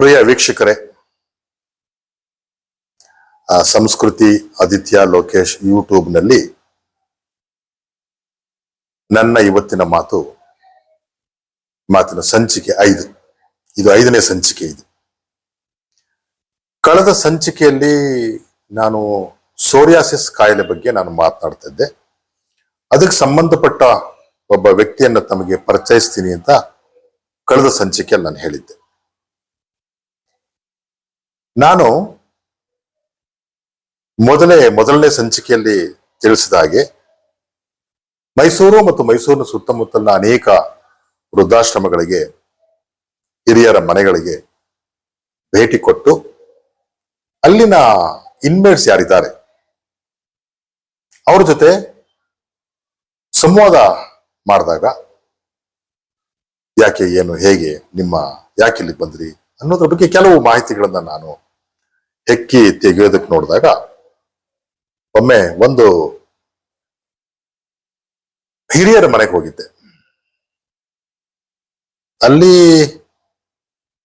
ಪ್ರಿಯ ವೀಕ್ಷಕರೇ ಸಂಸ್ಕೃತಿ, ಆದಿತ್ಯ, ಲೋಕೇಶ್ ಯೂಟ್ಯೂಬ್ನಲ್ಲಿ ನನ್ನ ಇವತ್ತಿನ ಮಾತು, ಮಾತಿನ ಸಂಚಿಕೆ ಐದು. ಇದು ಐದನೇ ಸಂಚಿಕೆ ಇದು. ಕಳೆದ ಸಂಚಿಕೆಯಲ್ಲಿ ನಾನು ಸೋರಿಯಾಸಿಸ್ ಕಾಯಿಲೆ ಬಗ್ಗೆ ನಾನು ಮಾತನಾಡ್ತಿದ್ದೆ ಅದಕ್ಕೆ ಸಂಬಂಧಪಟ್ಟ ಒಬ್ಬ ವ್ಯಕ್ತಿಯನ್ನ ತಮಗೆ ಪರಿಚಯಿಸ್ತೀನಿ ಅಂತ ಕಳೆದ ಸಂಚಿಕೆಯಲ್ಲಿ ನಾನು ಹೇಳಿದ್ದೆ. ನಾನು ಮೊದಲೇ, ಮೊದಲನೇ ಸಂಚಿಕೆಯಲ್ಲಿ ತಿಳಿಸಿದ ಹಾಗೆ, ಮೈಸೂರು ಮತ್ತು ಮೈಸೂರಿನ ಸುತ್ತಮುತ್ತಲಿನ ಅನೇಕ ವೃದ್ಧಾಶ್ರಮಗಳಿಗೆ, ಹಿರಿಯರ ಮನೆಗಳಿಗೆ ಭೇಟಿ ಕೊಟ್ಟು, ಅಲ್ಲಿನ ಇನ್ಮೇಟ್ಸ್ ಯಾರಿದ್ದಾರೆ? ಅವ್ರ ಜೊತೆ ಸಂವಾದ ಮಾಡಿದಾಗ, ಯಾಕೆ, ಏನು, ಹೇಗೆ, ನಿಮ್ಮ, ಯಾಕೆ ಇಲ್ಲಿಗೆ ಬಂದ್ರಿ? ಅನ್ನೋದ್ರ ಬಗ್ಗೆ ಕೆಲವು ಮಾಹಿತಿಗಳನ್ನ ನಾನು ಹೆಕ್ಕಿ ತೆಗೆಯೋದಕ್ಕೆ ನೋಡಿದಾಗ ಒಮ್ಮೆ ಒಂದು ಹಿರಿಯರ ಮನೆಗೆ ಹೋಗಿದ್ದೆ. ಅಲ್ಲಿ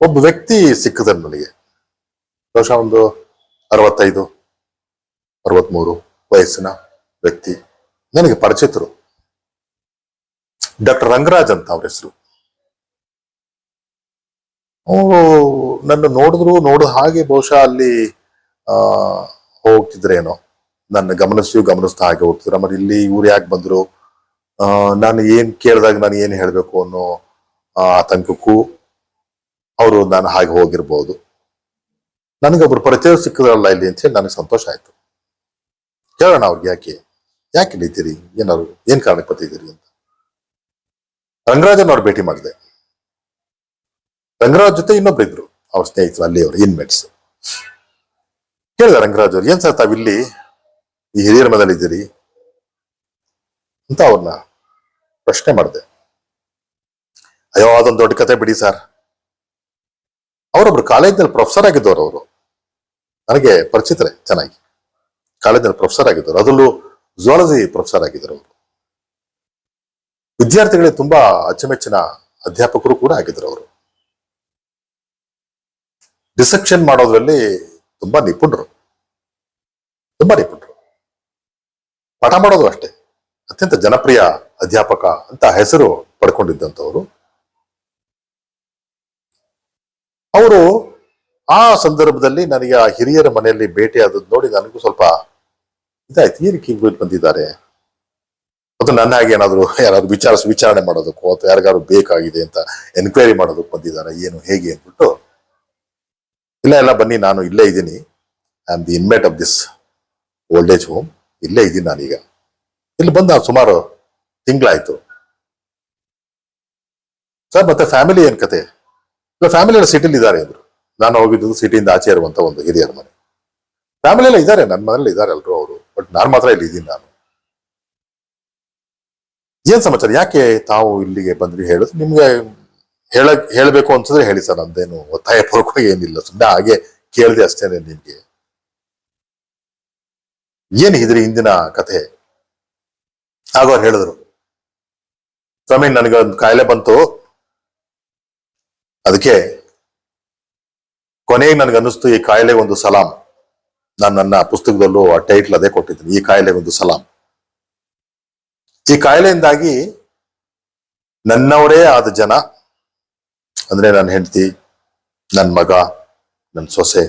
ಒಬ್ಬ ವ್ಯಕ್ತಿ ಸಿಕ್ಕಿದ ನನಗೆ ಬಹುಶಃ ಒಂದು ಅರವತ್ತೈದು, ಅರವತ್ಮೂರು ವಯಸ್ಸಿನ ವ್ಯಕ್ತಿ. ನನಗೆ ಪರಿಚಿತರು. ಡಾಕ್ಟರ್ ರಂಗರಾಜ್ ಅಂತ ಅವ್ರ ಹೆಸರು. ನನ್ನ ನೋಡಿದ್ರು ನೋಡಿದ ಹಾಗೆ ಬಹುಶಃ ಅಲ್ಲಿ ಹೋಗ್ತಿದ್ರೇನೋ. ನನ್ನ ಗಮನಿಸಿಯೂ ಗಮನಿಸ್ತಾ ಹಾಗೆ ಹೋಗ್ತಿದ್ರು. ಆಮೇಲೆ ಇಲ್ಲಿ ಇವ್ರು ಯಾಕೆ ಬಂದ್ರು? ನಾನು ಏನ್ ಕೇಳಿದಾಗ ನಾನು ಏನ್ ಹೇಳ್ಬೇಕು ಅನ್ನೋ ಆತಂಕಕ್ಕೂ ಅವರು ನಾನು ಹಾಗೆ ಹೋಗಿರ್ಬೋದು. ನನಗೊಬ್ರು ಪರಿಚಯ ಸಿಕ್ಕಿದ್ರಲ್ಲ ಇಲ್ಲಿ ಅಂತ ಹೇಳಿ ನನಗೆ ಸಂತೋಷ ಆಯ್ತು. ಕೇಳೋಣ ಅವ್ರಿಗೆ ಯಾಕೆ? ಯಾಕೆ ಇಲ್ಲಿದ್ದೀರಿ? ಏನಾದ್ರು, ಏನ್ ಕಾರಣಕ್ಕೆ ಬರ್ತಿದ್ದೀರಿ ಅಂತ. ರಂಗರಾಜನ್ ಅವ್ರು ಭೇಟಿ ಮಾಡಿದೆ. ರಂಗರಾಜ್ ಜೊತೆ ಇನ್ನೊಬ್ರು ಇದ್ರು ಅವ್ರ ಸ್ನೇಹಿತರು ಅಲ್ಲಿ ಅವರು ಇನ್ಮೇಟ್ಸ್ ಕೇಳಿದ ರಂಗರಾಜ್ ಅವ್ರು, ಏನ್ ಸರ್ ತಾವಿಲ್ಲಿ ಈ ಹಿರಿಯರ ಇದ್ದೀರಿ ಅಂತ ಅವ್ರನ್ನ ಪ್ರಶ್ನೆ ಮಾಡಿದೆ. ಅಯ್ಯೋ, ಅದೊಂದು ದೊಡ್ಡ ಕತೆ ಬಿಡಿ ಸರ್. ಅವರೊಬ್ರು ಕಾಲೇಜ್ನಲ್ಲಿ ಪ್ರೊಫೆಸರ್ ಆಗಿದ್ದವರು ಅವರು. ನನಗೆ ಪರಿಚಿತರೆ ಚೆನ್ನಾಗಿ. ಕಾಲೇಜ್ನಲ್ಲಿ ಪ್ರೊಫೆಸರ್ ಆಗಿದ್ದರು ಅದರಲ್ಲೂ ಜುವಾಲಜಿ ಪ್ರೊಫೆಸರ್ ಆಗಿದ್ದರು ಅವರು. ವಿದ್ಯಾರ್ಥಿಗಳಿಗೆ ತುಂಬಾ ಅಚ್ಚುಮೆಚ್ಚಿನ ಅಧ್ಯಾಪಕರು ಕೂಡ ಆಗಿದ್ರು ಅವರು. ಡಿಸೆಕ್ಷನ್ ಮಾಡೋದ್ರಲ್ಲಿ ತುಂಬಾ ನಿಪುಣರು. ತುಂಬಾ ನಿಪುಣರು. ಪಾಠ ಮಾಡೋದು ಅಷ್ಟೇ. ಅತ್ಯಂತ ಜನಪ್ರಿಯ ಅಧ್ಯಾಪಕ ಅಂತ ಹೆಸರು ಪಡ್ಕೊಂಡಿದ್ದಂಥವ್ರು. ಅವರು ಆ ಸಂದರ್ಭದಲ್ಲಿ ನನಗೆ ಆ ಹಿರಿಯರ ಮನೆಯಲ್ಲಿ ಭೇಟಿಯಾದದ್ದು ನೋಡಿ ನನಗೂ ಸ್ವಲ್ಪ ಇದಾಯ್ತು. ಏನಕ್ಕೆ ಹಿಂಗ್ ಬಂದಿದ್ದಾರೆ? ಮತ್ತು ನನ್ನ ಹಾಗೆ ಏನಾದ್ರು ಯಾರಾದ್ರು ವಿಚಾರ ವಿಚಾರಣೆ ಮಾಡೋದಕ್ಕೋ ಅಥವಾ ಯಾರಿಗಾದ್ರು ಬೇಕಾಗಿದೆ ಅಂತ ಎನ್ಕ್ವೈರಿ ಮಾಡೋದಕ್ಕೆ ಬಂದಿದ್ದಾರೆ. ಏನು, ಹೇಗೆ ಅಂದ್ಬಿಟ್ಟು ಇಲ್ಲ ಎಲ್ಲ ಬನ್ನಿ, ನಾನು ಇಲ್ಲೇ ಇದ್ದೀನಿ. I am the inmate of this old age home ಇಲ್ಲೇ ಇದ್ದೀನಿ ನಾನೀಗ. ಇಲ್ಲಿ ಬಂದ ಸುಮಾರು ತಿಂಗಳಾಯ್ತು. ಸರ್, ಮತ್ತೆ ಫ್ಯಾಮಿಲಿ ಏನ್ ಕತೆ? ಇಲ್ಲ ಫ್ಯಾಮಿಲಿ ಎಲ್ಲ ಸಿಟಿಲಿ ಇದ್ದಾರೆ ಅಂದ್ರು. ನಾನು ಹೋಗಿದ್ದು ಸಿಟಿಯಿಂದ ಆಚೆ ಇರುವಂತ ಒಂದು ಹಿರಿಯರ ಮನೆ. ಫ್ಯಾಮಿಲಿ ಎಲ್ಲ ಇದ್ದಾರೆ ನನ್ನ ಮನೇಲಿ ಇದ್ದಾರೆ ಎಲ್ಲರೂ ಅವರು. ಬಟ್ ನಾನು ಮಾತ್ರ ಇಲ್ಲಿ ಇದ್ದೀನಿ ನಾನು. ಏನ್ ಸಮಾಚಾರ? ಯಾಕೆ ತಾವು ಇಲ್ಲಿಗೆ ಬಂದ್ರಿ ಹೇಳುದು? ನಿಮ್ಗೆ ಹೇಳ, ಹೇಳಬೇಕು ಅನ್ಸಿದ್ರೆ ಹೇಳಿ ಸರ್, ನಂದೇನು ಒತ್ತಾಯ ಪೂರ್ವಕ ಏನಿಲ್ಲ ಸುಮ್ಮನೆ ಹಾಗೆ ಕೇಳಿದೆ ಅಷ್ಟೇನೆ ನಿಮ್ಗೆ. ಏನ್ ಇದ್ರಿ ಹಿಂದಿನ ಕಥೆ? ಆಗ ಅವ್ರು ಹೇಳಿದ್ರು. ಸ್ವಾಮಿ, ನನಗೆ ಒಂದು ಕಾಯಿಲೆ ಬಂತು. ಅದಕ್ಕೆ ಕೊನೆಗೆ ನನಗೆ ಅನ್ನಿಸ್ತು ಈ ಕಾಯಿಲೆ ಒಂದು ಸಲಾಂ. ನಾನು ನನ್ನ ಪುಸ್ತಕದಲ್ಲೂ ಆ ಟೈಟ್ಲ್ ಅದೇ ಕೊಟ್ಟಿದ್ದೀನಿ, ಈ ಕಾಯಿಲೆ ಒಂದು ಸಲಾಂ. ಈ ಕಾಯಿಲೆಯಿಂದಾಗಿ ನನ್ನವರೇ ಆದ ಜನ ಅಂದ್ರೆ ನನ್ನ ಹೆಂಡತಿ ನನ್ನ ಮಗ ನನ್ನ ಸೊಸೆ,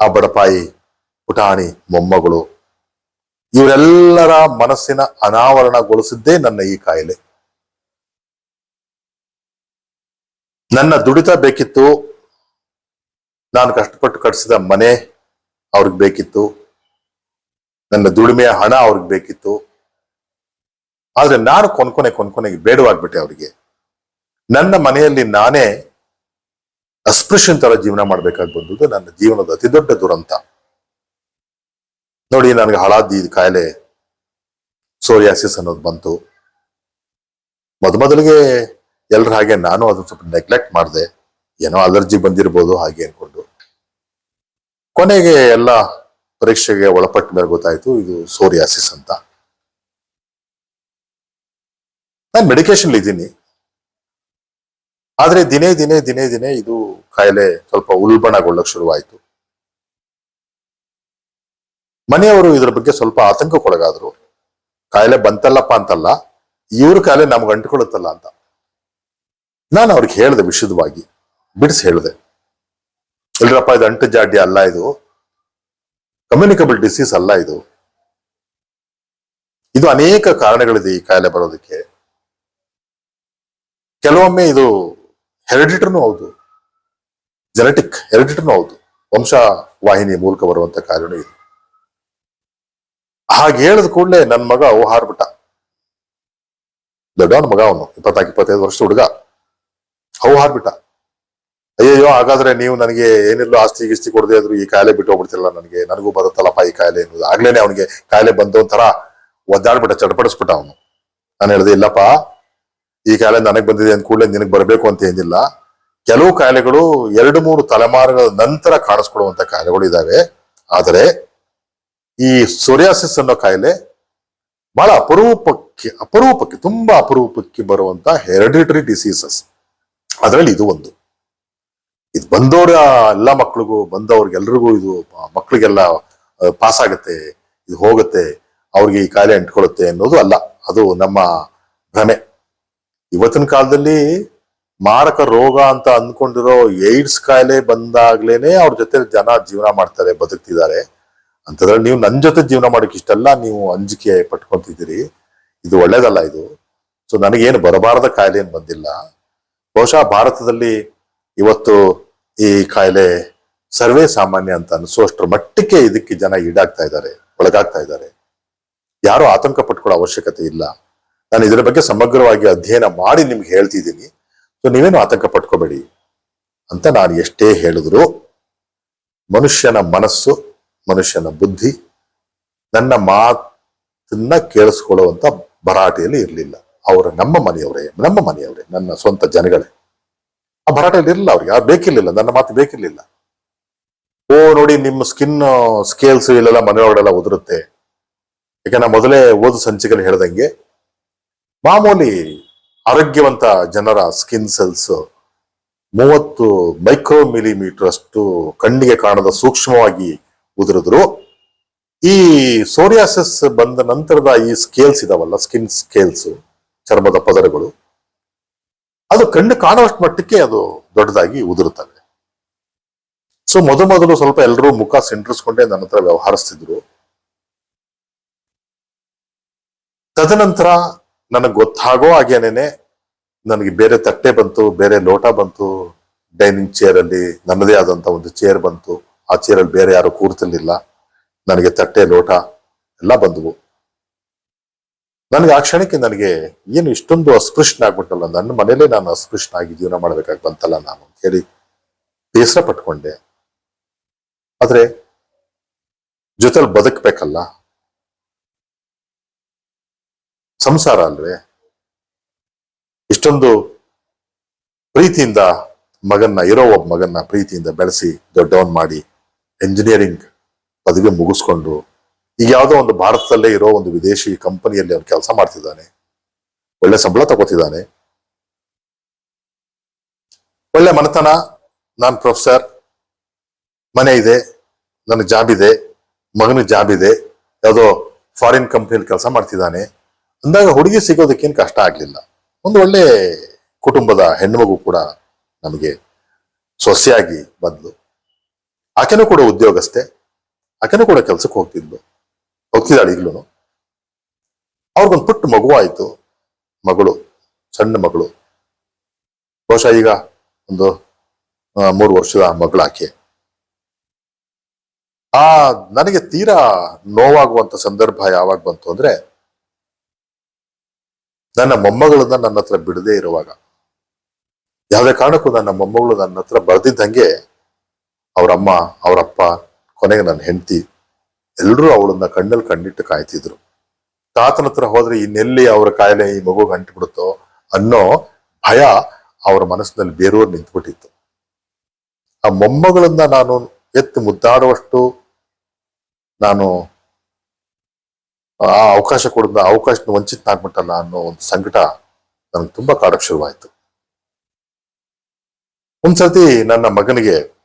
ಆ ಬಡಪಾಯಿ, ಪುಟಾಣಿ, ಮೊಮ್ಮಗಳು, ಇವರೆಲ್ಲರ ಮನಸ್ಸಿನ ಅನಾವರಣಗೊಳಿಸಿದ್ದೇ ನನ್ನ ಈ ಕಾಯಿಲೆ. ನನ್ನ ದುಡಿತ ಬೇಕಿತ್ತು, ನಾನು ಕಷ್ಟಪಟ್ಟು ಕಟ್ಟಿಸಿದ ಮನೆ ಅವ್ರಿಗೆ ಬೇಕಿತ್ತು, ನನ್ನ ದುಡಿಮೆಯ ಹಣ ಅವ್ರಿಗೆ ಬೇಕಿತ್ತು, ಆದ್ರೆ ನಾನು ಕೊನ್ಕೊನೆ ಕೊನ್ಕೊನೆಗೆ ಬೇಡವಾಗ್ಬಿಟ್ಟೆ ಅವರಿಗೆ. ನನ್ನ ಮನೆಯಲ್ಲಿ ನಾನೇ ಅಸ್ಪೃಶ್ಯಂತರ ಜೀವನ ಮಾಡ್ಬೇಕಾಗಿ ಬಂದದ್ದು ನನ್ನ ಜೀವನದ ಅತಿ ದೊಡ್ಡ ದುರಂತ. ನೋಡಿ, ನನಗೆ ಹಳಾದಿ ಕಾಯಿಲೆ, ಸೋರಿಯಾಸಿಸ್ ಅನ್ನೋದು ಬಂತು. ಮೊದ ಮೊದಲಿಗೆ ಎಲ್ರ ಹಾಗೆ ನಾನು ಅದನ್ನ ಸ್ವಲ್ಪ ನೆಗ್ಲೆಕ್ಟ್ ಮಾಡಿದೆ. ಏನೋ ಅಲರ್ಜಿ ಬಂದಿರ್ಬೋದು, ಹಾಗೆ ಅನ್ಕೊಂಡು. ಕೊನೆಗೆ ಎಲ್ಲ ಪರೀಕ್ಷೆಗೆ ಒಳಪಟ್ಟ ಮೇಲೆ ಗೊತ್ತಾಯ್ತು, ಇದು ಸೋರಿಯಾಸಿಸ್ ಅಂತ. ನಾನು ಮೆಡಿಕೇಶನ್ ಇದ್ದೀನಿ. ಆದ್ರೆ ದಿನೇ ದಿನೇ ದಿನೇ ದಿನೇ ಇದು ಕಾಯಿಲೆ ಸ್ವಲ್ಪ ಉಲ್ಬಣಗೊಳ್ಳಕ್ ಶುರುವಾಯಿತು. ಮನೆಯವರು ಇದ್ರ ಬಗ್ಗೆ ಸ್ವಲ್ಪ ಆತಂಕಕ್ಕೊಳಗಾದ್ರು. ಕಾಯಿಲೆ ಬಂತಲ್ಲಪ್ಪ ಅಂತಲ್ಲ, ಇವ್ರ ಕಾಯಿಲೆ ನಮ್ಗೆ ಅಂಟ್ಕೊಳ್ಳುತ್ತಲ್ಲ ಅಂತ. ನಾನು ಅವ್ರಿಗೆ ಹೇಳಿದೆ ವಿಶದವಾಗಿ, ಬಿಡಿಸಿ ಹೇಳಿದೆ. ಇಲ್ರಪ್ಪ, ಇದು ಅಂಟು ಜಾಡ್ಯ ಅಲ್ಲ ಇದು. ಕಮ್ಯುನಿಕಬಲ್ ಡಿಸೀಸ್ ಅಲ್ಲ ಇದು. ಇದು ಅನೇಕ ಕಾರಣಗಳಿದೆ ಈ ಕಾಯಿಲೆ ಬರೋದಕ್ಕೆ. ಕೆಲವೊಮ್ಮೆ ಇದು ಹೆರಿಡಿಟರ್ನು ಹೌದು. ಜೆನೆಟಿಕ್ ಹೆರಿಡಿಟರ್ನು ಹೌದು. ವಂಶ ವಾಹಿನಿ ಮೂಲಕ ಬರುವಂತ ಕಾರ್ಯನೂ ಇದು. ಹಾಗೆ ಹೇಳಿದ ಕೂಡಲೇ ನನ್ನ ಮಗ ಅವು ಹಾರ್ಬಿಟ್ಟ. ದೊಡ್ಡವನ ಮಗ ಅವನು, ಇಪ್ಪತ್ತಾಕ್ ಇಪ್ಪತ್ತೈದು ವರ್ಷ ಹುಡುಗ. ಅವು ಹಾರ್ಬಿಟ್ಟ. ಅಯ್ಯಯ್ಯೋ, ಹಾಗಾದ್ರೆ ನೀವು ನನಗೆ ಏನಿಲ್ಲೋ ಆಸ್ತಿ ಗಿಸ್ತಿ ಕೊಡದೆ ಇದ್ರು ಈ ಕಾಯಿಲೆ ಬಿಟ್ಟು ಹೋಗ್ಬಿಡ್ತಿಲ್ಲ ನನಗೆ? ನನಗೂ ಬರುತ್ತಲ್ಲಪ್ಪ ಈ ಕಾಯಿಲೆ ಎನ್ನುವುದು. ಆಗ್ಲೇನೆ ಅವನಿಗೆ ಕಾಯಿಲೆ ಬಂದು ಒಂಥರ ಒದ್ದಾಡ್ಬಿಟ್ಟ ಚಟಪಡಿಸ್ಬಿಟ್ಟ ಅವನು. ನಾನು ಹೇಳಿದೆ, ಇಲ್ಲಪ್ಪ ಈ ಕಾಯಿಲೆ ನನಗೆ ಬಂದಿದೆ ಅಂದ ಕೂಡಲೇ ನಿನಗೆ ಬರಬೇಕು ಅಂತ ಏನಿಲ್ಲ. ಕೆಲವು ಕಾಯಿಲೆಗಳು ಎರಡು ಮೂರು ತಲೆಮಾರುಗಳ ನಂತರ ಕಾಣಿಸ್ಕೊಳ್ಳುವಂತ ಕಾಯಿಲೆಗಳು ಇದಾವೆ. ಆದರೆ ಈ ಸೊರಿಯಾಸಿಸ್ ಅನ್ನೋ ಕಾಯಿಲೆ ಬಹಳ ಅಪರೂಪಕ್ಕೆ ಅಪರೂಪಕ್ಕೆ, ತುಂಬಾ ಅಪರೂಪಕ್ಕೆ ಬರುವಂತ ಹೆರಿಡಿಟರಿ ಡಿಸೀಸಸ್. ಅದರಲ್ಲಿ ಇದು ಒಂದು. ಇದು ಬಂದವರ ಎಲ್ಲ ಮಕ್ಳಿಗೂ, ಬಂದವ್ರಿಗೆಲ್ರಿಗೂ ಇದು ಮಕ್ಕಳಿಗೆಲ್ಲ ಪಾಸ್ ಆಗುತ್ತೆ, ಇದು ಹೋಗುತ್ತೆ, ಅವ್ರಿಗೆ ಈ ಕಾಯಿಲೆ ಅಂಟ್ಕೊಳ್ಳುತ್ತೆ ಅನ್ನೋದು ಅಲ್ಲ. ಅದು ನಮ್ಮ ಭ್ರಮೆ. ಇವತ್ತಿನ ಕಾಲದಲ್ಲಿ ಮಾರಕ ರೋಗ ಅಂತ ಅಂದ್ಕೊಂಡಿರೋ ಏಡ್ಸ್ ಕಾಯಿಲೆ ಬಂದಾಗ್ಲೇನೆ ಅವ್ರ ಜೊತೆ ಜನ ಜೀವನ ಮಾಡ್ತಾರೆ, ಬದುಕ್ತಿದ್ದಾರೆ. ಅಂತಂದ್ರೆ ನೀವು ನನ್ನ ಜೊತೆ ಜೀವನ ಮಾಡೋಕೆ ಇಷ್ಟೆಲ್ಲ, ನೀವು ಅಂಜಿಕೆ ಪಟ್ಕೊಂತಿದ್ದೀರಿ. ಇದು ಒಳ್ಳೇದಲ್ಲ ಇದು. ಸೊ ನನಗೇನು ಬರಬಾರದ ಕಾಯಿಲೆ ಏನು ಬಂದಿಲ್ಲ. ಬಹುಶಃ ಭಾರತದಲ್ಲಿ ಇವತ್ತು ಈ ಕಾಯಿಲೆ ಸರ್ವೇ ಸಾಮಾನ್ಯ ಅಂತ ಅನಿಸುವಷ್ಟರ ಮಟ್ಟಕ್ಕೆ ಇದಕ್ಕೆ ಜನ ಈಡಾಗ್ತಾ ಇದ್ದಾರೆ, ಒಳಗಾಗ್ತಾ ಇದ್ದಾರೆ. ಯಾರು ಆತಂಕ ಪಟ್ಕೊಳ್ಳೋ ಅವಶ್ಯಕತೆ ಇಲ್ಲ. ನಾನು ಇದರ ಬಗ್ಗೆ ಸಮಗ್ರವಾಗಿ ಅಧ್ಯಯನ ಮಾಡಿ ನಿಮ್ಗೆ ಹೇಳ್ತಿದ್ದೀನಿ. ಸೊ ನೀವೇನು ಆತಂಕ ಪಟ್ಕೋಬೇಡಿ ಅಂತ ನಾನು ಎಷ್ಟೇ ಹೇಳಿದ್ರು, ಮನುಷ್ಯನ ಮನಸ್ಸು, ಮನುಷ್ಯನ ಬುದ್ಧಿ ನನ್ನ ಮಾತನ್ನ ಕೇಳಿಸ್ಕೊಳ್ಳುವಂತ ಭರಾಟೆಯಲ್ಲಿ ಇರಲಿಲ್ಲ. ಅವರ ನಮ್ಮ ಮನೆಯವರೇ ನಮ್ಮ ಮನೆಯವರೇ, ನನ್ನ ಸ್ವಂತ ಜನಗಳೇ. ಆ ಭರಾಟೆಯಲ್ಲಿ ಇರಲಿಲ್ಲ ಅವ್ರಿಗೆ ಯಾರು ಬೇಕಿರ್ಲಿಲ್ಲ, ನನ್ನ ಮಾತು ಬೇಕಿರ್ಲಿಲ್ಲ. ಓ, ನೋಡಿ ನಿಮ್ಮ ಸ್ಕಿನ್ ಸ್ಕೇಲ್ಸ್ ಇಲ್ಲೆಲ್ಲ ಮನೆಯೊಳಗೆಲ್ಲ ಉದುರುತ್ತೆ. ಯಾಕಂದ್ರೆ ಮೊದಲೇ ಓದು ಸಂಚಿಕೆಯಲ್ಲಿ ಹೇಳ್ದಂಗೆ ಮಾಮೂಲಿ ಆರೋಗ್ಯವಂತ ಜನರ ಸ್ಕಿನ್ ಸೆಲ್ಸ್ ಮೂವತ್ತು ಮೈಕ್ರೋ ಮಿಲಿಮೀಟರ್ ಅಷ್ಟು ಕಣ್ಣಿಗೆ ಕಾಣದ ಸೂಕ್ಷ್ಮವಾಗಿ ಉದುರಿದ್ರು. ಈ ಸೋರಿಯಾಸಿಸ್ ಬಂದ ನಂತರದ ಈ ಸ್ಕೇಲ್ಸ್ ಇದಾವಲ್ಲ ಸ್ಕಿನ್ ಸ್ಕೇಲ್ಸ್ ಚರ್ಮದ ಪದರಗಳು, ಅದು ಕಣ್ಣು ಕಾಣುವಷ್ಟು ಮಟ್ಟಕ್ಕೆ ಅದು ದೊಡ್ಡದಾಗಿ ಉದುರುತ್ತವೆ. ಸೊ ಮೊದಲು ಮೊದಲು ಸ್ವಲ್ಪ ಎಲ್ಲರೂ ಮುಖ ಸೆಂಟ್ರಿಸ್ಕೊಂಡೇ ನನ್ನ ಹತ್ರ ವ್ಯವಹರಿಸ್ತಿದ್ರು. ತದನಂತರ ನನಗೆ ಗೊತ್ತಾಗೋ ಹಾಗೇನೇನೆ ನನಗೆ ಬೇರೆ ತಟ್ಟೆ ಬಂತು, ಬೇರೆ ಲೋಟ ಬಂತು, ಡೈನಿಂಗ್ ಚೇರ್ ಅಲ್ಲಿ ನನ್ನದೇ ಆದಂತ ಒಂದು ಚೇರ್ ಬಂತು. ಆ ಚೇರಲ್ಲಿ ಬೇರೆ ಯಾರು ಕೂರ್ತಿರ್ಲಿಲ್ಲ. ನನಗೆ ತಟ್ಟೆ, ಲೋಟ ಎಲ್ಲ ಬಂದವು. ನನಗೆ ಆ ಕ್ಷಣಕ್ಕೆ ನನಗೆ ಏನು ಇಷ್ಟೊಂದು ಅಸ್ಪೃಶ್ಯನ ಆಗ್ಬಿಟ್ಟಲ್ಲ. ನನ್ನ ಮನೇಲೆ ನಾನು ಅಸ್ಪೃಶ್ಯನಾಗಿ ಜೀವನ ಮಾಡ್ಬೇಕಾಗಿ ಬಂತಲ್ಲ ನಾನು ಅಂತ ಹೇಳಿ ಬೇಸರ ಪಟ್ಕೊಂಡೆ. ಆದ್ರೆ ಜೊತೆಲಿ ಬದುಕ್ಬೇಕಲ್ಲ. ಸಂಸಾರ ಅಲ್ವೇ? ಇಷ್ಟೊಂದು ಪ್ರೀತಿಯಿಂದ ಮಗನ್ನ, ಇರೋ ಒಬ್ಬ ಮಗನ್ನ ಪ್ರೀತಿಯಿಂದ ಬೆಳೆಸಿ, ದೊಡ್ಡವನ್ ಮಾಡಿ ಎಂಜಿನಿಯರಿಂಗ್ ಪದವಿ ಮುಗಿಸ್ಕೊಂಡು, ಈಗ ಯಾವುದೋ ಒಂದು ಭಾರತದಲ್ಲೇ ಇರೋ ಒಂದು ವಿದೇಶಿ ಕಂಪನಿಯಲ್ಲಿ ಅವನು ಕೆಲಸ ಮಾಡ್ತಿದ್ದಾನೆ. ಒಳ್ಳೆ ಸಂಬಳ ತಗೋತಿದ್ದಾನೆ. ಒಳ್ಳೆ ಮನೆತನ. ನಾನು ಪ್ರೊಫೆಸರ್. ಮನೆ ಇದೆ. ನನಗೆ ಜಾಬ್ ಇದೆ. ಮಗನಿಗೆ ಜಾಬ್ ಇದೆ. ಯಾವುದೋ ಫಾರಿನ್ ಕಂಪ್ನಿಯಲ್ಲಿ ಕೆಲಸ ಮಾಡ್ತಿದ್ದಾನೆ. ಅಂದಾಗ ಹುಡುಗಿ ಸಿಗೋದಕ್ಕೇನು ಕಷ್ಟ ಆಗ್ಲಿಲ್ಲ. ಒಂದು ಒಳ್ಳೆ ಕುಟುಂಬದ ಹೆಣ್ಮಗು ಕೂಡ ನಮಗೆ ಸೊಸೆಯಾಗಿ ಬಂದ್ಲು. ಆಕೆನೂ ಕೂಡ ಉದ್ಯೋಗಸ್ಥೆ. ಆಕೆನೂ ಕೂಡ ಕೆಲಸಕ್ಕೆ ಹೋಗ್ತಿದ್ಲು. ಹೋಗ್ತಿದ್ದಾಳೆ ಈಗ್ಲೂ ಅವ್ರಿಗೊಂದು ಪುಟ್ಟ ಮಗು ಆಯ್ತು ಮಗಳು, ಸಣ್ಣ ಮಗಳು. ಬಹುಶಃ ಈಗ ಒಂದು ಮೂರು ವರ್ಷದ ಮಗಳಾಕೆ. ಆ, ನನಗೆ ತೀರಾ ನೋವಾಗುವಂತ ಸಂದರ್ಭ ಯಾವಾಗ ಬಂತು ಅಂದ್ರೆ ನನ್ನ ಮೊಮ್ಮಗಳನ್ನ ನನ್ನ ಹತ್ರ ಬಿಡದೇ ಇರುವಾಗ, ಯಾವುದೇ ಕಾರಣಕ್ಕೂ ನನ್ನ ಮೊಮ್ಮಗಳು ನನ್ನ ಹತ್ರ ಬರ್ದಿದ್ದಂಗೆ ಅವರಮ್ಮ ಅವರಪ್ಪ ಕೊನೆಗೆ ನನ್ನ ಹೆಂಡತಿ ಎಲ್ಲರೂ ಅವಳನ್ನ ಕಣ್ಣಲ್ಲಿ ಕಣ್ಣಿಟ್ಟು ಕಾಯ್ತಿದ್ರು. ತಾತನ ಹತ್ರ ಹೋದ್ರೆ ಇನ್ನೆಲ್ಲಿ ಅವರ ಕಾಯಿಲೆ ಈ ಮಗು ಅಂಟ್ಬಿಡುತ್ತೋ ಅನ್ನೋ ಭಯ ಅವರ ಮನಸ್ಸಿನಲ್ಲಿ ಬೇರೂರು ನಿಂತ್ಬಿಟ್ಟಿತ್ತು. ಆ ಮೊಮ್ಮಗಳನ್ನ ನಾನು ಎತ್ತು ಮುದ್ದಾಡುವಷ್ಟು ನಾನು ಆ ಅವಕಾಶ ಕೊಡದ ಅವಕಾಶ ವಂಚಿತನಾಗ್ಬಿಟ್ಟಲ್ಲ ಅನ್ನೋ ಒಂದು ಸಂಕಟ ನನಗೆ ತುಂಬಾ ಕಾಡಕ್ ಶುರುವಾಯ್ತು. ಒಂದ್ಸತಿ ನನ್ನ ಮಗನಿಗೆ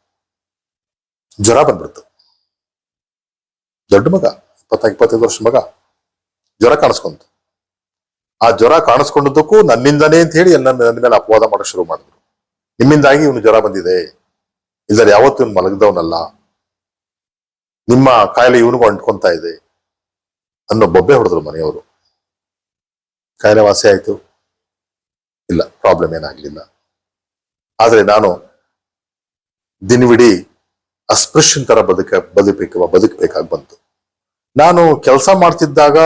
ಜ್ವರ ಬಂದ್ಬಿಡ್ತು. ದೊಡ್ಡ ಮಗ, ಇಪ್ಪತ್ತ, ಇಪ್ಪತ್ತೈದು ವರ್ಷ ಮಗ, ಜ್ವರ ಕಾಣಿಸ್ಕೊಂತು. ಆ ಜ್ವರ ಕಾಣಿಸ್ಕೊಂಡದಕ್ಕೂ ನನ್ನಿಂದನೇ ಅಂತ ಹೇಳಿ ಎಲ್ಲ ನನ್ನ ಮೇಲೆ ಅಪವಾದ ಮಾಡಕ್ ಶುರು ಮಾಡಿದ್ರು. ನಿಮ್ಮಿಂದಾಗಿ ಇವನು ಜ್ವರ ಬಂದಿದೆ. ಇಲ್ಲದ್ರೆ ಯಾವತ್ತೂ ಇವನು ಮಲಗದವನಲ್ಲ. ನಿಮ್ಮ ಕಾಯಿಲೆ ಇವನಿಗೂ ಅಂಟ್ಕೊಂತ ಇದೆ. ಅನ್ನೋ ಬೊಬ್ಬೆ ಹೊಡೆದ್ರು ಮನೆಯವರು. ಕಾಯಿಲೆ ವಾಸಿ ಆಯ್ತು. ಇಲ್ಲ ಪ್ರಾಬ್ಲಮ್ ಏನಾಗ್ಲಿಲ್ಲ. ಆದ್ರೆ ನಾನು ದಿನವಿಡೀ ಅಸ್ಪೃಶ್ಯನ್ ತರ ಬದುಕ ಬದುಕಬೇಕು ಬದುಕಬೇಕಾಗಿ ಬಂತು. ನಾನು ಕೆಲಸ ಮಾಡ್ತಿದ್ದಾಗ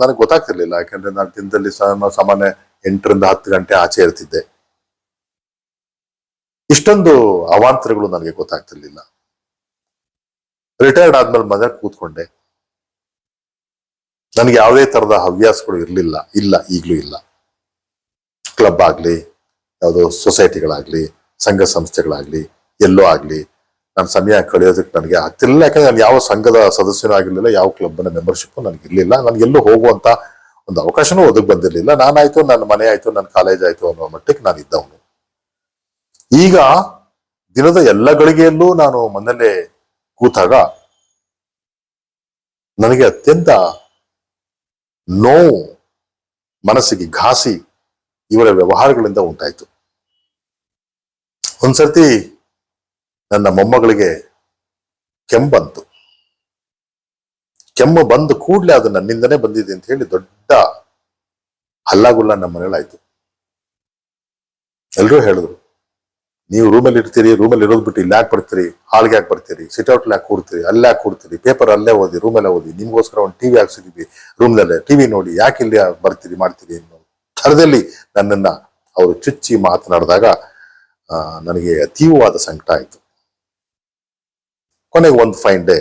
ನನಗೆ ಗೊತ್ತಾಗ್ತಿರ್ಲಿಲ್ಲ, ಯಾಕಂದ್ರೆ ನಾನು ದಿನದಲ್ಲಿ ಸಮ- ಸಾಮಾನ್ಯ ಎಂಟರಿಂದ ಹತ್ತು ಗಂಟೆ ಆಚೆ ಇರ್ತಿದ್ದೆ. ಇಷ್ಟೊಂದು ಅವಾಂತರಗಳು ನನಗೆ ಗೊತ್ತಾಗ್ತಿರ್ಲಿಲ್ಲ. ರಿಟೈರ್ಡ್ ಆದ್ಮೇಲೆ ಮನೆ ಕೂತ್ಕೊಂಡೆ. ನನಗೆ ಯಾವುದೇ ತರದ ಹವ್ಯಾಸಗಳು ಇರಲಿಲ್ಲ, ಇಲ್ಲ, ಈಗಲೂ ಇಲ್ಲ. ಕ್ಲಬ್ ಆಗಲಿ, ಯಾವುದೋ ಸೊಸೈಟಿಗಳಾಗ್ಲಿ ಸಂಘ ಸಂಸ್ಥೆಗಳಾಗ್ಲಿ, ಎಲ್ಲೋ ಆಗಲಿ ನನ್ನ ಸಮಯ ಕಳೆಯೋದಕ್ಕೆ ನನಗೆ ಆಗ್ತಿರ್ಲಿಲ್ಲ. ಯಾಕಂದ್ರೆ ನಾನು ಯಾವ ಸಂಘದ ಸದಸ್ಯನೂ ಆಗಿರಲಿಲ್ಲ, ಯಾವ ಕ್ಲಬ್ನ ಮೆಂಬರ್ಶಿಪ್ ನನಗೆ ಇರಲಿಲ್ಲ. ನನಗೆ ಎಲ್ಲೂ ಹೋಗುವಂತ ಒಂದು ಅವಕಾಶನೂ ಒದಗಿ ಬಂದಿರಲಿಲ್ಲ. ನಾನಾಯ್ತು, ನನ್ನ ಮನೆ ಆಯ್ತು, ನನ್ನ ಕಾಲೇಜ್ ಆಯ್ತು ಅನ್ನೋ ಮಟ್ಟಕ್ಕೆ ನಾನು ಇದ್ದವನು. ಈಗ ದಿನದ ಎಲ್ಲ ಗಳಿಗೆಯಲ್ಲೂ ನಾನು ಮನೆಯಲ್ಲೇ ಕೂತಾಗ ನನಗೆ ಅತ್ಯಂತ ನೋವು, ಮನಸ್ಸಿಗೆ ಘಾಸಿ ಇವರ ವ್ಯವಹಾರಗಳಿಂದ ಉಂಟಾಯಿತು. ಒಂದ್ಸರ್ತಿ ನನ್ನ ಮೊಮ್ಮಗಳಿಗೆ ಕೆಂಬಂತು. ಕೆಮ್ಮ ಬಂದು ಕೂಡ್ಲೆ ಅದು ನನ್ನಿಂದನೇ ಬಂದಿದೆ ಅಂತ ಹೇಳಿ ದೊಡ್ಡ ಹಲ್ಲಾಗುಲ್ಲ ನಮ್ಮ ಮನೇಲಾಯ್ತು ಎಲ್ರೂ ಹೇಳಿದ್ರು ನೀವು ರೂಮಲ್ಲಿ ಇರ್ತೀರಿ ರೂಮಲ್ಲಿ ಇರೋದು ಬಿಟ್ಟು ಇಲ್ಲಿ ಯಾಕೆ ಬರ್ತೀರಿ? ಹಾಲ್ಗೆ ಯಾಕೆ ಬರ್ತೀರಿ? ಸಿಟ್ಔಟ್ ಯಾಕೆ ಕೂಡ್ತೀರಿ ಅಲ್ಲೇ ಯಾಕೆ ಕೂಡ್ತೀರಿ ಪೇಪರ್ ಅಲ್ಲೇ ಓದಿ ರೂಮಲ್ಲೇ ಓದಿ. ನಿಮಗೋಸ್ಕರ ಒಂದು ಟಿವಿ ಹಾಕ್ಸಿದೀವಿ ರೂಮ್ನಲ್ಲೇ ಟಿವಿ ನೋಡಿ ಯಾಕೆ ಇಲ್ಲಿ ಬರ್ತೀರಿ, ಮಾಡ್ತೀರಿ ಅನ್ನೋ ಥರದಲ್ಲಿ ನನ್ನನ್ನ ಅವರು ಚುಚ್ಚಿ ಮಾತನಾಡಿದಾಗ ನನಗೆ ಅತೀವವಾದ ಸಂಕಟ ಆಯಿತು. ಕೊನೆಗೆ ಒಂದು ಫೈನ್ ಡೇ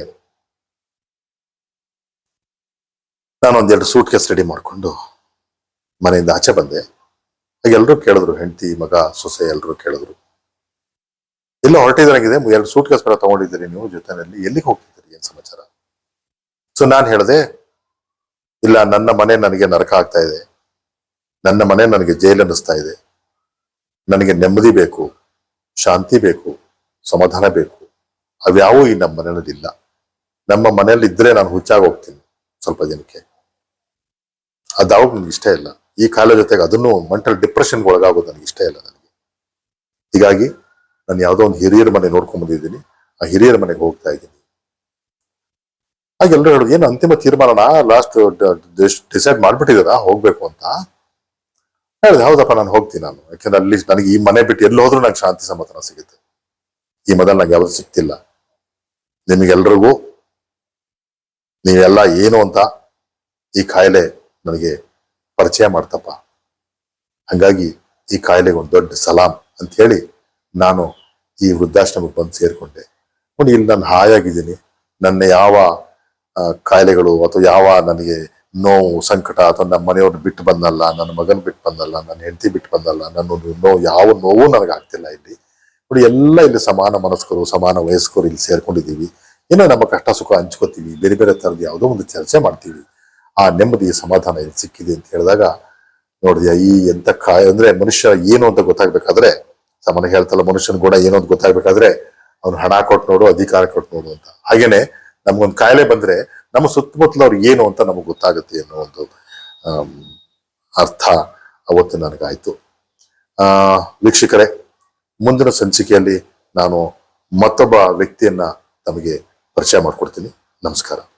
ನಾನೊಂದು ಎರಡು ಸೂಟ್ ಕೇಸ್ ರೆಡಿ ಮಾಡಿಕೊಂಡು ಮನೆಯಿಂದ ಆಚೆ ಬಂದೆ. ಎಲ್ಲರೂ ಕೇಳಿದ್ರು, ಹೆಂಡತಿ, ಮಗ, ಸೊಸೆ ಎಲ್ಲರೂ ಕೇಳಿದ್ರು. ಎಲ್ಲ ಹೊರಟಿದ್ರಂಗಿದೆ ಎರಡು ಸೂಟ್ ಕೇಸ್ ಬೇರೆ ತಗೊಂಡಿದ್ದೀರಿ ನೀವು ಜೊತೆನಲ್ಲಿ ಎಲ್ಲಿಗೆ ಹೋಗ್ತಿದ್ದೀರಿ? ಏನ್ ಸಮಾಚಾರ? ಸೊ ನಾನು ಹೇಳಿದೆ, ಇಲ್ಲ, ನನ್ನ ಮನೆ ನನಗೆ ನರಕ ಆಗ್ತಾ ಇದೆ. ನನ್ನ ಮನೆ ನನಗೆ ಜೈಲು ಅನ್ನಿಸ್ತಾ ಇದೆ. ನನಗೆ ನೆಮ್ಮದಿ ಬೇಕು, ಶಾಂತಿ ಬೇಕು, ಸಮಾಧಾನ ಬೇಕು. ಅವ್ಯಾವೂ ಈ ನಮ್ಮ ಮನೆಯಲ್ಲಿ ಇಲ್ಲ. ನಮ್ಮ ಮನೆಯಲ್ಲಿ ಇದ್ರೆ ನಾನು ಹುಚ್ಚಾಗಿ ಹೋಗ್ತೀನಿ ಸ್ವಲ್ಪ ದಿನಕ್ಕೆ. ಅದಾವಾಗ ನನಗೆ ಇಷ್ಟ ಇಲ್ಲ. ಈ ಕಾಲ ಜೊತೆಗೆ ಅದನ್ನು ಮೆಂಟಲ್ ಡಿಪ್ರೆಷನ್ಗೆ ಒಳಗಾಗೋದು ನನಗೆ ಇಷ್ಟ ಇಲ್ಲ ನನಗೆ. ಹೀಗಾಗಿ ನಾನು ಯಾವುದೋ ಒಂದು ಹಿರಿಯರ ಮನೆ ನೋಡ್ಕೊಂಡ್ ಬಂದಿದ್ದೀನಿ. ಆ ಹಿರಿಯರ ಮನೆಗೆ ಹೋಗ್ತಾ ಇದ್ದೀನಿ. ಹಾಗೆಲ್ಲರೂ ಹೇಳುದು, ಏನು ಅಂತಿಮ ತೀರ್ಮಾನ ಲಾಸ್ಟ್ ಡಿಸೈಡ್ ಮಾಡ್ಬಿಟ್ಟಿದಾರ ಹೋಗ್ಬೇಕು ಅಂತ. ಹೇಳಿದೆ, ಹೌದಪ್ಪ, ನಾನು ಹೋಗ್ತೀನಿ ನಾನು. ಯಾಕೆಂದ್ರೆ ಅಲ್ಲಿ ನನಗೆ ಈ ಮನೆ ಬಿಟ್ಟು ಎಲ್ಲಿ ಹೋದ್ರೂ ನಂಗೆ ಶಾಂತಿ ಸಮಾಧಾನ ಸಿಗುತ್ತೆ. ಈ ಮೊದಲು ನಂಗೆ ಯಾವ್ದು ಸಿಗ್ತಿಲ್ಲ ನಿಮಗೆಲ್ರಿಗೂ ನೀವೆಲ್ಲ ಏನು ಅಂತ ಈ ಕಾಯಿಲೆ ನನಗೆ ಪರಿಚಯ ಮಾಡ್ತಪ್ಪ. ಹಂಗಾಗಿ ಈ ಕಾಯಿಲೆಗೆ ಒಂದು ದೊಡ್ಡ ಸಲಾಂ ಅಂತ ಹೇಳಿ ನಾನು ಈ ವೃದ್ಧಾಶ್ರಮಕ್ಕೆ ಬಂದು ಸೇರಿಕೊಂಡೆ. ನೋಡಿ, ಇಲ್ಲಿ ನಾನು ಹಾಯಾಗಿದ್ದೀನಿ. ನನ್ನ ಯಾವ ಕಾಯಿಲೆಗಳು ಅಥವಾ ಯಾವ ನನಗೆ ನೋವು, ಸಂಕಟ ಅಥವಾ ನಮ್ಮ ಮನೆಯವ್ರನ್ನ ಬಿಟ್ಟು ಬಂದಲ್ಲ, ನನ್ನ ಮಗನ ಬಿಟ್ಟು ಬಂದಲ್ಲ, ನನ್ನ ಹೆಂಡತಿ ಬಿಟ್ಟು ಬಂದಲ್ಲ, ನನ್ನ ನೋವು, ಯಾವ ನೋವು ನನಗೆ ಆಗ್ತಿಲ್ಲ ಇಲ್ಲಿ. ನೋಡಿ, ಎಲ್ಲ ಇಲ್ಲಿ ಸಮಾನ ಮನಸ್ಕರು, ಸಮಾನ ವಯಸ್ಕರು ಇಲ್ಲಿ ಸೇರ್ಕೊಂಡಿದ್ದೀವಿ. ಏನೋ ನಮ್ಮ ಕಷ್ಟ ಸುಖ ಹಂಚ್ಕೋತೀವಿ. ಬೇರೆ ಬೇರೆ ಥರದ ಯಾವುದೋ ಒಂದು ಚರ್ಚೆ ಮಾಡ್ತೀವಿ. ಆ ನೆಮ್ಮದಿ, ಸಮಾಧಾನ ಇಲ್ಲಿ ಸಿಕ್ಕಿದೆ ಅಂತ ಹೇಳಿದಾಗ, ನೋಡಿದ್ಯಾ, ಈ ಎಂಥ ಕಾಯ, ಅಂದ್ರೆ ಮನುಷ್ಯ ಏನು ಅಂತ ಗೊತ್ತಾಗ್ಬೇಕಾದ್ರೆ ಸಾಮಾನ್ಯ ಹೇಳ್ತಲ್ಲ ಮನುಷ್ಯನ ಕೂಡ ಏನೋ ಅಂತ ಗೊತ್ತಾಗ್ಬೇಕಾದ್ರೆ ಅವ್ನು ಹಣ ಕೊಟ್ಟು ನೋಡು, ಅಧಿಕಾರ ಕೊಟ್ಟು ನೋಡು ಅಂತ. ಹಾಗೇನೆ ನಮ್ಗೊಂದು ಕಾಯಿಲೆ ಬಂದ್ರೆ ನಮ್ಮ ಸುತ್ತಮುತ್ತಲವ್ರು ಏನು ಅಂತ ನಮಗೆ ಗೊತ್ತಾಗುತ್ತೆ ಅನ್ನೋ ಒಂದು ಅರ್ಥ ಅವತ್ತು ನನಗಾಯ್ತು. ಆ, ವೀಕ್ಷಕರೇ, ಮುಂದಿನ ಸಂಚಿಕೆಯಲ್ಲಿ ನಾನು ಮತ್ತೊಬ್ಬ ವ್ಯಕ್ತಿಯನ್ನ ತಮಗೆ ಪರಿಚಯ ಮಾಡ್ಕೊಡ್ತೀನಿ. ನಮಸ್ಕಾರ.